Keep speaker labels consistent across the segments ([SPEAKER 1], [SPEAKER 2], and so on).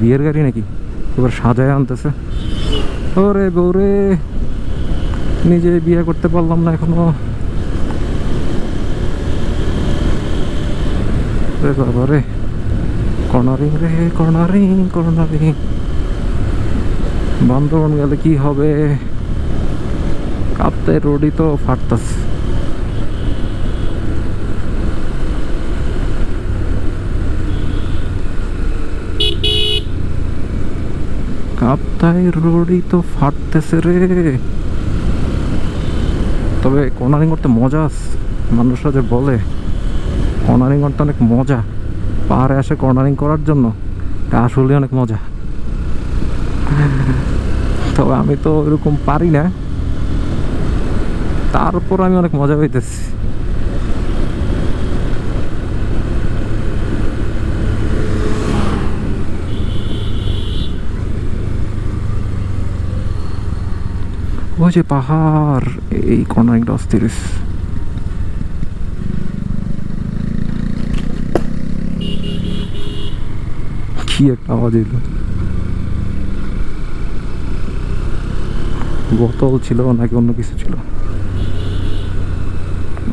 [SPEAKER 1] বিয়ের গাড়ি নাকি? এবার সাজায় আনতেছে। ওরে বৌরে নিজে বিয়ে করতে পারলাম না এখনও। রে বাবা রে, কর্নারিং রে, কর্নারিং কর্নারিং। গেলে কি হবে? কাঁপতে রোডই তো ফাটতাছে। কাপ্তাই রোডই তো ফাটতেছে রে। তবে কর্নারিং করতে মজা মানুষরা যে বলে কর্নারিং করতে অনেক মজা। পাহাড়ে আসে কর্নারিং করার জন্য আসলে অনেক মজা। তবে আমি তো এরকম পারি না। তারপর আমি অনেক মজা পাইতেছি। ওই যে পাহাড়, এই কর্নারিংটা অস্থির। কি একটা আওয়াজ এলো। বোতল ছিল নাকি অন্য কিছু ছিল?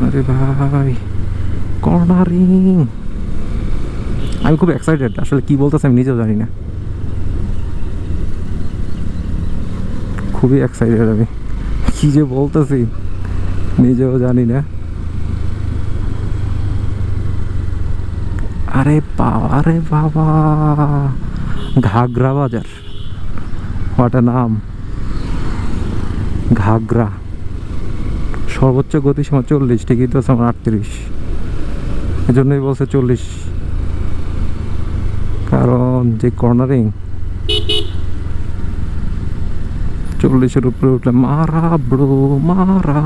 [SPEAKER 1] আরে ভাই, কর্নারিং। আমি খুব এক্সাইটেড আসলে কি বলতেছে আমি নিজেও জানি না। খুবই এক্সাইটেড আমি। কি যে বলতেছি, নিজেও জানি না। আরে বাবা আরে বাবা। ঘাগরা বাজার। ওটা নাম। ঘাগরা। সর্বোচ্চ গতি সময় চল্লিশ টিকিট আছে আমার আটত্রিশ। এজন্যই বলছে চল্লিশ। কারণ যে কর্নারিং চল্লিশের উপরে উঠলে মারা ব্রো মারা